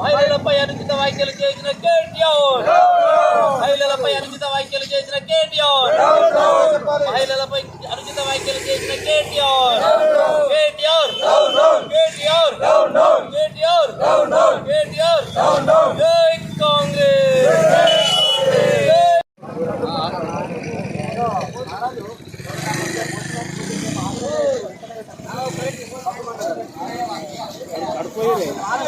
మహిళలపై అనుచిత వ్యాఖ్యలు చేసిన కేటీఆర్ మహిళలపై అనుచిత వ్యాఖ్యలు చేసిన కేటీఆర్ మహిళలపై అనుచిత వ్యాఖ్యలు చేసిన కేటీఆర్ కేటీఆర్ కేటీఆర్ కేటీఆర్ కేటీఆర్ జై Congress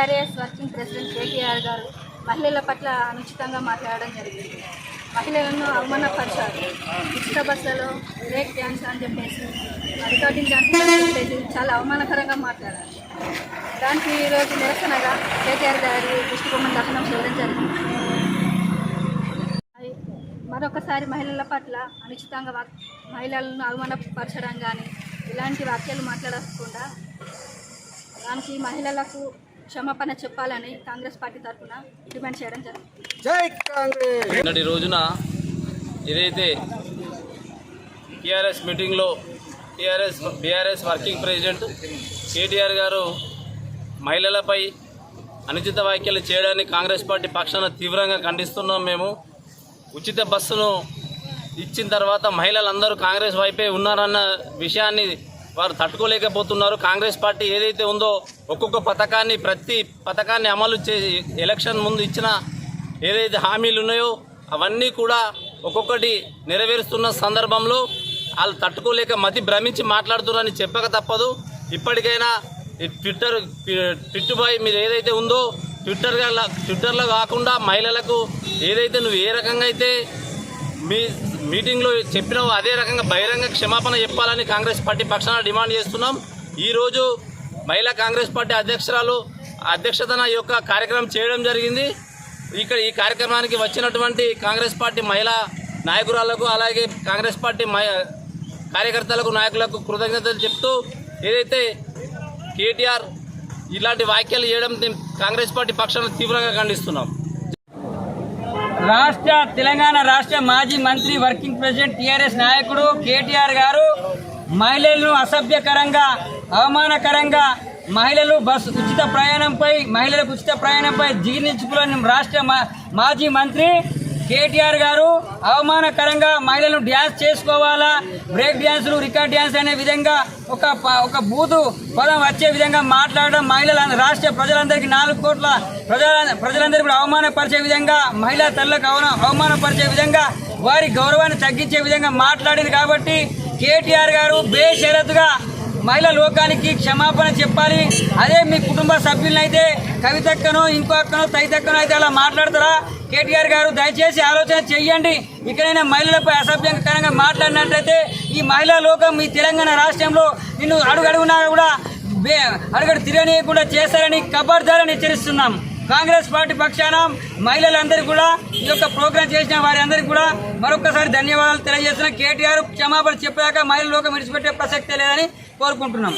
TRS working president KTR గారు మహిళల పట్ల అనుచితంగా మాట్లాడడం జరిగింది. మహిళలను అవమానపరిచారు. ఉచిత బస్సులలో బ్రేక్ డ్యాన్స్ అని చెప్పేసి రికార్డింగ్ డ్యాన్స్ చెప్పేసి చాలా అవమానకరంగా మాట్లాడారు. దానికి ఈరోజు నిరసనగా కేటీఆర్ గారి దృష్టిబొమ్మను దహనం చేయడం జరిగింది. మరొకసారి మహిళల పట్ల అనుచితంగా వాక్- మహిళలను అవమానపరచడం కానీ ఇలాంటి వాక్యాలు మాట్లాడకుండా దానికి మహిళలకు క్షమాపణ చెప్పాలని కాంగ్రెస్ పార్టీ తరఫున డిమాండ్ చేయడం జరిగింది. నిన్నటి రోజున ఏదైతే టీఆర్ఎస్ మీటింగ్లో TRS BRS working president KTR గారు మహిళలపై అనుచిత వ్యాఖ్యలు చేయడాన్ని కాంగ్రెస్ పార్టీ పక్షాన తీవ్రంగా ఖండిస్తున్నాం మేము. ఉచిత బస్సును ఇచ్చిన తర్వాత మహిళలందరూ కాంగ్రెస్ వైపే ఉన్నారన్న విషయాన్ని వారు తట్టుకోలేకపోతున్నారు. కాంగ్రెస్ పార్టీ ఏదైతే ఉందో ఒక్కొక్క పథకాన్ని ప్రతి పథకాన్ని అమలు చే ఎలక్షన్ ముందు ఇచ్చిన ఏదైతే హామీలు ఉన్నాయో అవన్నీ కూడా ఒక్కొక్కటి నెరవేరుస్తున్న సందర్భంలో వాళ్ళు తట్టుకోలేక మతి భ్రమించి మాట్లాడుతున్నారని చెప్పక తప్పదు. ఇప్పటికైనా ఈ ట్విట్టర్ ట్విట్టుపై మీరు ఏదైతే ఉందో ట్విట్టర్గా ట్విట్టర్లో కాకుండా మహిళలకు ఏదైతే నువ్వు ఏ రకంగా అయితే మీ మీటింగ్లో చెప్పినావు అదే రకంగా బహిరంగ క్షమాపణ చెప్పాలని కాంగ్రెస్ పార్టీ పక్షాన డిమాండ్ చేస్తున్నాం. ఈరోజు మహిళా కాంగ్రెస్ పార్టీ అధ్యక్షురాలు అధ్యక్షతన ఈ యొక్క కార్యక్రమం చేయడం జరిగింది. ఇక్కడ ఈ కార్యక్రమానికి వచ్చినటువంటి కాంగ్రెస్ పార్టీ మహిళా నాయకురాలకు అలాగే కాంగ్రెస్ పార్టీ కార్యకర్తలకు నాయకులకు కృతజ్ఞతలు చెప్తూ ఏదైతే కేటీఆర్ ఇలాంటి వ్యాఖ్యలు చేయడం కాంగ్రెస్ పార్టీ పక్షాన తీవ్రంగా ఖండిస్తున్నాం. రాష్ట్ర తెలంగాణ రాష్ట్ర మాజీ మంత్రి వర్కింగ్ ప్రెసిడెంట్ టీఆర్ఎస్ నాయకుడు కేటీఆర్ గారు మహిళలను అసభ్యకరంగా అవమానకరంగా మహిళలు బస్సు ఉచిత ప్రయాణంపై మహిళలకు ఉచిత ప్రయాణంపై జీర్ణించుకుని రాష్ట్ర మా- మాజీ మంత్రి కేటీఆర్ గారు అవమానకరంగా మహిళలు డ్యాన్స్ చేసుకోవాలా? బ్రేక్ డ్యాన్సులు రికార్డ్ డ్యాన్స్ అనే విధంగా ఒక ప- ఒక బూతు పదం వచ్చే విధంగా మాట్లాడడం మహిళల రాష్ట్ర ప్రజలందరికీ నాలుగు కోట్ల ప్రజల ప్రజలందరికీ కూడా అవమానపరిచే విధంగా మహిళా తల్లకు అవన- అవమానపరిచే విధంగా వారి గౌరవాన్ని తగ్గించే విధంగా మాట్లాడింది కాబట్టి కేటీఆర్ గారు బేషరతుగా మహిళా లోకానికి క్షమాపణ చెప్పాలి. అదే మీ కుటుంబ సభ్యులనైతే కవితక్కనో ఇంకో అక్కనో తైతక్కనో అయితే అలా మాట్లాడతారా? కేటీఆర్ గారు దయచేసి ఆలోచన చెయ్యండి. ఇక్కడైనా మహిళలపై అసభ్యకరంగా మాట్లాడినట్లయితే ఈ మహిళా లోకం ఈ తెలంగాణ రాష్ట్రంలో నిన్ను అడుగడుగునా కూడా అడుగడు తిరగనీయకుండా చేశారని కబర్దారని హెచ్చరిస్తున్నాం. కాంగ్రెస్ పార్టీ పక్షాన మహిళలందరికీ కూడా ఈ యొక్క ప్రోగ్రాం చేసిన వారి అందరికీ కూడా మరొకసారి ధన్యవాదాలు తెలియజేస్తున్న. కేటీఆర్ క్షమాపణ చెప్పాక మహిళల లోకం విడిచిపెట్టే ప్రసక్తే లేదని కోరుకుంటున్నాం.